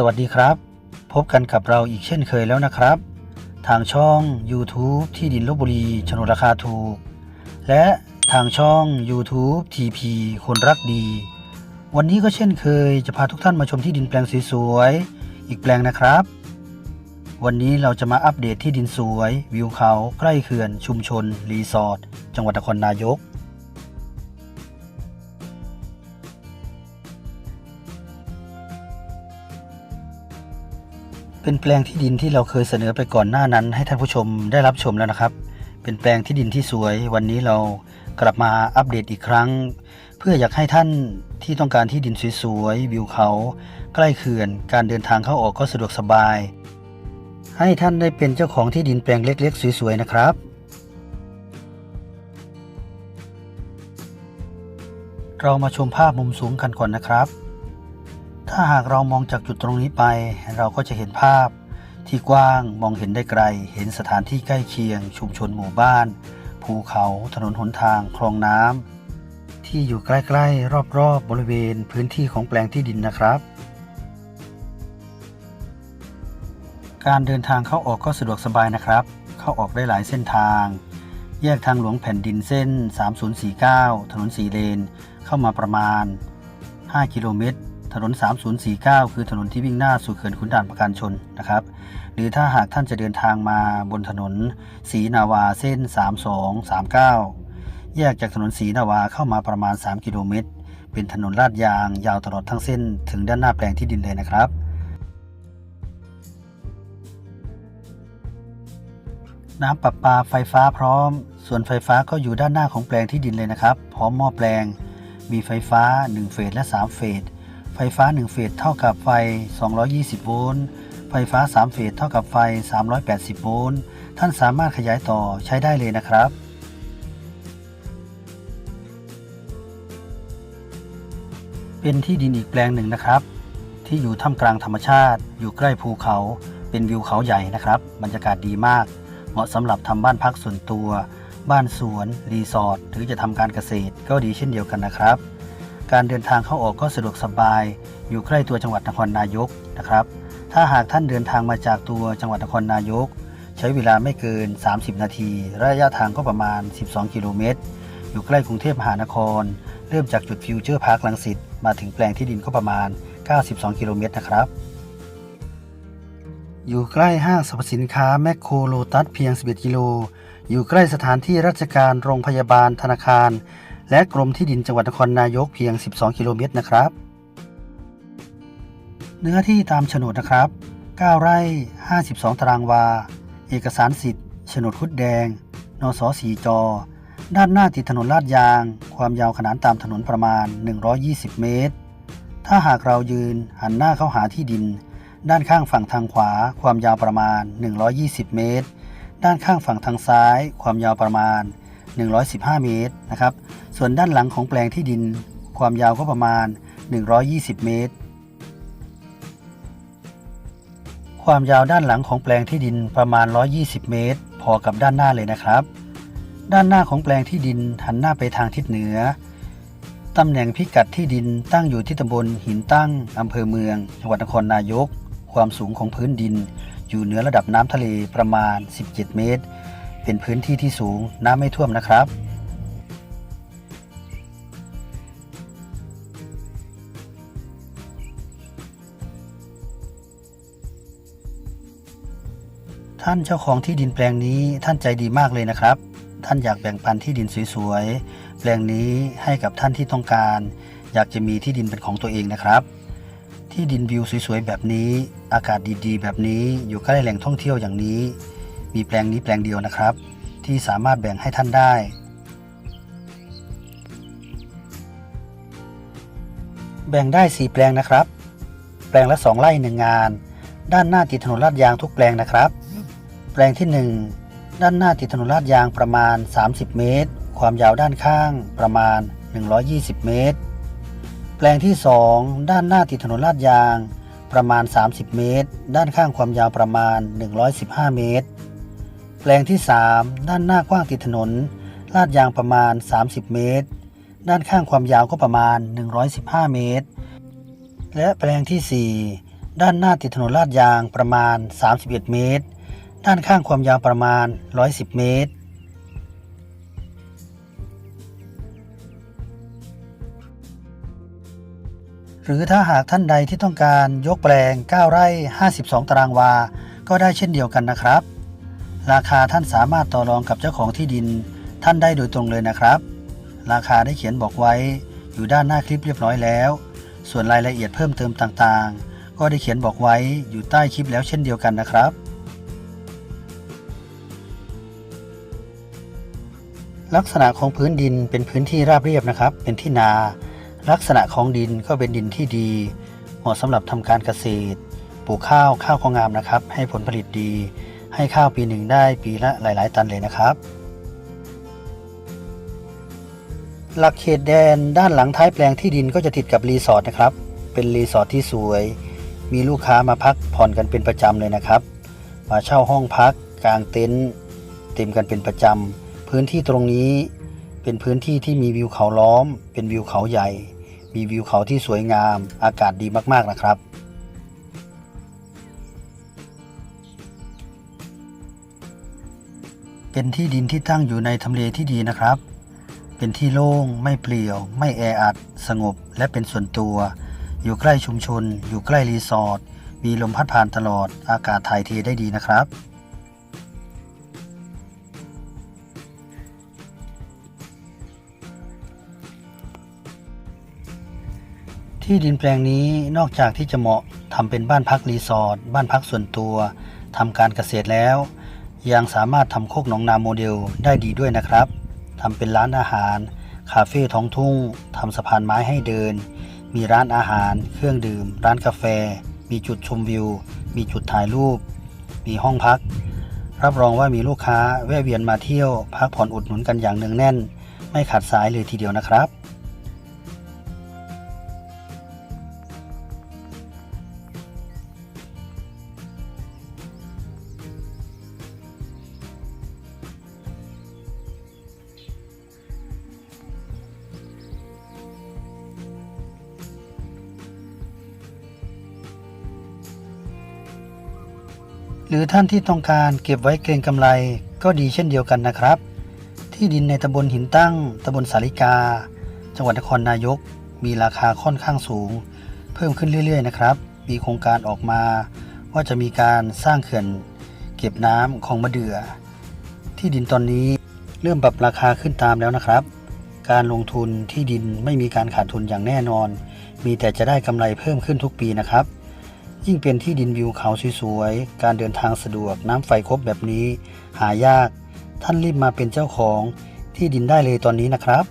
สวัสดีครับ พบกันกับเราอีกเช่นเคยแล้วนะครับ ทางช่อง YouTube ที่ดินลบบุรีโฉนดราคาถูก และทางช่อง YouTube TP คนรักดี วันนี้ก็เช่นเคยจะพาทุกท่านมาชมที่ดินแปลงสวยๆอีกแปลงนะครับ วันนี้เราจะมาอัปเดตที่ดินสวย วิวเขาใกล้เขื่อนชุมชน รีสอร์ทจังหวัดนครนายก เป็นแปลงที่ดินที่เราเคยเสนอไปก่อนหน้านั้น ให้ท่านผู้ชมได้รับชมแล้วนะครับ เป็นแปลงที่ดินที่สวย วันนี้เรากลับมาอัปเดตอีกครั้ง เพื่ออยากให้ท่านที่ต้องการที่ดินสวยๆวิวเขา ใกล้เขื่อน การเดินทางเข้าออกก็สะดวกสบาย ให้ท่านได้เป็นเจ้าของที่ดินแปลงเล็ก ๆ สวยๆนะครับเรามาชมภาพมุมสูงกันก่อนนะครับ ถ้าหากเรามองจากจุดตรงนี้ไป เราก็จะเห็นภาพที่กว้างมองเห็นได้ไกล เห็นสถานที่ใกล้เคียง ชุมชนหมู่บ้าน ภูเขาถนนหนทาง คลองน้ำที่อยู่ใกล้ๆ รอบๆบบริเวณพื้นที่ของแปลงที่ดินนะครับ การเดินทางเข้าออกก็สะดวกสบายนะครับ เข้าออกได้หลายเส้นทาง แยกทางหลวงแผ่นดินเส้น 3049 ถนนสีเลน เข้ามาประมาณ 5 กิโลเมตร นน 3049 คือถนนที่วิ่งหน้าสู่เขื่อนขุนด่านประการชนนะครับ หรือถ้าหากท่านจะเดินทางมาบนถนนศรีนาวาเส้น 3239 แยกจากถนนศรีนาวาเข้ามาประมาณ 3 กิโลเมตร เป็นถนนลาดยางยาวตลอดทั้งเส้น ถึงด้านหน้าแปลงที่ดินเลยนะครับ น้ำประปาไฟฟ้าพร้อม ส่วนไฟฟ้าก็อยู่ด้านหน้าของแปลงที่ดินเลยนะครับ พร้อมหม้อแปลง มีไฟฟ้า 1 เฟสและ 3 เฟส ไฟฟ้า 1 เฟสเท่ากับไฟ 220 โวลต์ ไฟฟ้า 3 เฟสเท่ากับไฟ 380 โวลต์ ท่านสามารถขยายต่อใช้ได้เลยนะครับเป็นที่ดินอีกแปลงหนึ่งนะครับ ที่อยู่ท่ามกลางธรรมชาติ อยู่ใกล้ภูเขา เป็นวิวเขาใหญ่นะครับ บรรยากาศดีมาก เหมาะสำหรับทำบ้านพักส่วนตัว บ้านสวน รีสอร์ทหรือจะทำการเกษตรก็ดีเช่นเดียวกันนะครับ การเดินทางเข้าออกก็สะดวกสบาย อยู่ใกล้ตัวจังหวัดนครนายกนะครับ ถ้าหากท่านเดินทางมาจากตัวจังหวัดนครนายก ใช้เวลาไม่เกิน 30 นาที ระยะทางก็ประมาณ 12 กิโลเมตร อยู่ใกล้กรุงเทพมหานคร เริ่มจากจุดฟิวเจอร์พาร์คลังสิตมาถึงแปลงที่ดินก็ประมาณ 92 กิโลเมตรนะครับ อยู่ใกล้ห้างสรรพสินค้าแมคโครโลตัสเพียง 11 กิโล อยู่ใกล้สถานที่ราชการ โรงพยาบาล ธนาคาร และกรมที่ดินจังหวัดนครนายกเพียง 12 กิโลเมตรนะครับ เนื้อที่ตามโฉนดนะครับ 9 ไร่ 52 ตารางวา เอกสารสิทธิ์โฉนดคุดแดง นสสีจอ ด้านหน้าติดถนนลาดยาง ความยาวขนานตามถนนประมาณ 120 เมตร ถ้าหากเรายืนหันหน้าเข้าหาที่ดิน ด้านข้างฝั่งทางขวา ความยาวประมาณ 120 เมตร ด้านข้างฝั่งทางซ้าย ความยาวประมาณ 115 เมตรนะครับ ส่วนด้านหลังของแปลงที่ดิน ความยาวก็ประมาณ 120 เมตร ความยาวด้านหลังของแปลงที่ดินประมาณ 120 เมตร พอกับด้านหน้าเลยนะครับ ด้านหน้าของแปลงที่ดินหันหน้าไปทางทิศเหนือ ตำแหน่งพิกัดที่ดินตั้งอยู่ที่ตำบลหินตั้งอำเภอเมือง จังหวัดนครนายก ความสูงของพื้นดิน อยู่เหนือระดับน้ำทะเลประมาณ 17 เมตร เป็นพื้นที่ที่สูงน้ำไม่ท่วมนะครับ ท่านเจ้าของที่ดินแปลงนี้ท่านใจดีมากเลยนะครับ ท่านอยากแบ่งปันที่ดินสวยๆแปลงนี้ให้กับท่านที่ต้องการ อยากจะมีที่ดินเป็นของตัวเองนะครับ ที่ดินวิวสวยๆแบบนี้ อากาศดีๆ แบบนี้อยู่ใกล้แหล่งท่องเที่ยวอย่างนี้ มีแปลงนี้แปลงเดียวนะครับ ที่สามารถแบ่งให้ท่านได้ แบ่งได้ 4 แปลงนะครับ แปลงละ 2 ไร่หนึ่งงาน ด้านหน้าติดถนนลาดยางทุกแปลงนะครับ แปลงที่ 1 ด้านหน้าติดถนนลาดยางประมาณ 30 เมตร ความยาวด้านข้างประมาณ 120 เมตร แปลงที่ 2 ด้านหน้าติดถนนลาดยางประมาณ 30 เมตร ด้านข้างความยาวประมาณ 115 เมตร แปลงที่ 3 ด้านหน้ากว้างติดถนน ลาดยางประมาณ 30 เมตร ด้านข้างความยาวก็ประมาณ 115 เมตร และแปลงที่ 4 ด้านหน้าติดถนนลาดยางประมาณ 31 เมตร ด้านข้างความยาวประมาณ 110 เมตร หรือถ้าหากท่านใดที่ต้องการยกแปลง 9 ไร่ 52 ตารางวา ก็ได้เช่นเดียวกันนะครับ ราคาท่านสามารถต่อรองกับเจ้าของที่ดินท่านได้โดยตรงเลยนะครับ ราคาได้เขียนบอกไว้อยู่ด้านหน้าคลิปเรียบร้อยแล้ว ส่วนรายละเอียดเพิ่มเติมต่างๆ ก็ได้เขียนบอกไว้อยู่ใต้คลิปแล้วเช่นเดียวกันนะครับ ลักษณะของพื้นดินเป็นพื้นที่ราบเรียบนะครับ เป็นที่นา ลักษณะของดินก็เป็นดินที่ดี เหมาะสำหรับทำการเกษตร ปลูกข้าวข้าวก็งามนะครับ ให้ผลผลิตดี ให้ข้าวปีหนึ่งได้ปีละหลาย ๆ ตันเลยนะครับ หลักเขตแดนด้านหลังท้ายแปลงที่ดินก็จะติดกับรีสอร์ทนะครับ เป็นรีสอร์ทที่สวย มีลูกค้ามาพักผ่อนกันเป็นประจำเลยนะครับ มาเช่าห้องพักกางเต็นท์เต็มกันเป็นประจำพื้นที่ตรงนี้เป็นพื้นที่ที่มีวิวเขาล้อม เป็นวิวเขาใหญ่ มีวิวเขาที่สวยงาม อากาศดีมากๆนะครับ เป็นที่ดินที่ตั้งอยู่ในทำเลที่ดีนะครับ เป็นที่โล่ง ไม่เปลี่ยว ไม่แออัด สงบ และเป็นส่วนตัว อยู่ใกล้ชุมชน อยู่ใกล้รีสอร์ท มีลมพัดผ่านตลอด อากาศถ่ายเทได้ดีนะครับ ที่ดินแปลงนี้นอกจากที่จะเหมาะทำเป็นบ้านพักรีสอร์ท บ้านพักส่วนตัว ทำการเกษตรแล้ว ยังสามารถทำโคกหนองนาโมเดลได้ดีด้วยนะครับทำเป็นร้านอาหาร คาเฟ่ท้องทุ่งทำสะพานไม้ให้เดิน มีร้านอาหาร เครื่องดื่ม ร้านกาแฟ มีจุดชมวิว มีจุดถ่ายรูป มีห้องพัก รับรองว่ามีลูกค้าแวะเวียนมาเที่ยว พักผ่อนอุดหนุนกันอย่างเนืองแน่น ไม่ขาดสายเลยทีเดียวนะครับ หรือท่านที่ต้องการเก็บไว้เกรงกำไรก็ดีเช่นเดียวกันนะครับ ที่ดินในตำบลหินตั้งตำบลสาริกา จังหวัดนครนายก มีราคาค่อนข้างสูง เพิ่มขึ้นเรื่อยๆนะครับ มีโครงการออกมา ว่าจะมีการสร้างเขื่อน เก็บน้ำของมะเดื่อ ที่ดินตอนนี้เริ่มปรับราคาขึ้นตามแล้วนะครับ การลงทุนที่ดินไม่มีการขาดทุนอย่างแน่นอน มีแต่จะได้กำไรเพิ่มขึ้นทุกปีนะครับ ยิ่งเป็นที่ดินวิวเขาสวยๆ การเดินทางสะดวกน้ำไฟครบแบบนี้ หายาก ท่านรีบมาเป็นเจ้าของที่ดินได้เลยตอนนี้นะครับ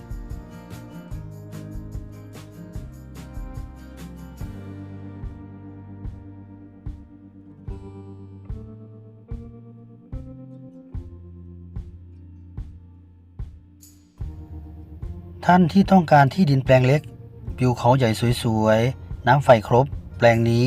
ท่านที่ต้องการที่ดินแปลงเล็กวิวเขาใหญ่สวยๆ น้ำไฟครบ แปลงนี้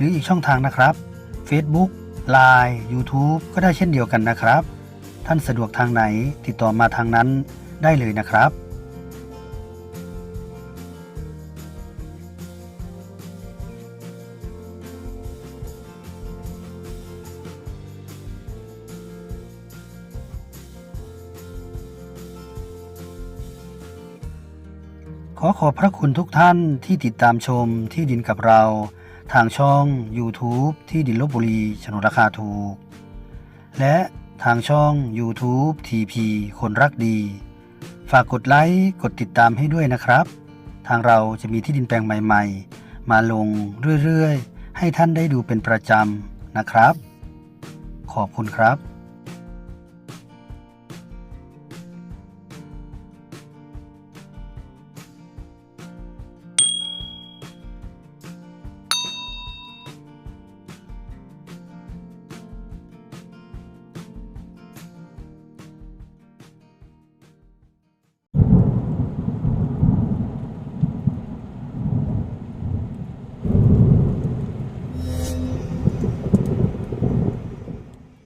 หรืออีกช่องทางนะครับ Facebook Line YouTube ก็ได้เช่นเดียวกันนะครับ ท่านสะดวกทางไหนติดต่อมาทางนั้นได้เลยนะครับขอขอบพระคุณทุกท่านที่ติดตามชมที่ดินกับเรา ทางช่อง YouTube ที่ดินลบบุรีฉนดราคาถูก และทางช่อง YouTube TP คนรักดี ฝากกดไลค์กดติดตามให้ด้วยนะครับ ทางเราจะมีที่ดินแปลงใหม่ ๆ มาลงเรื่อย ๆ ให้ท่านได้ดูเป็นประจำนะครับ ขอบคุณครับ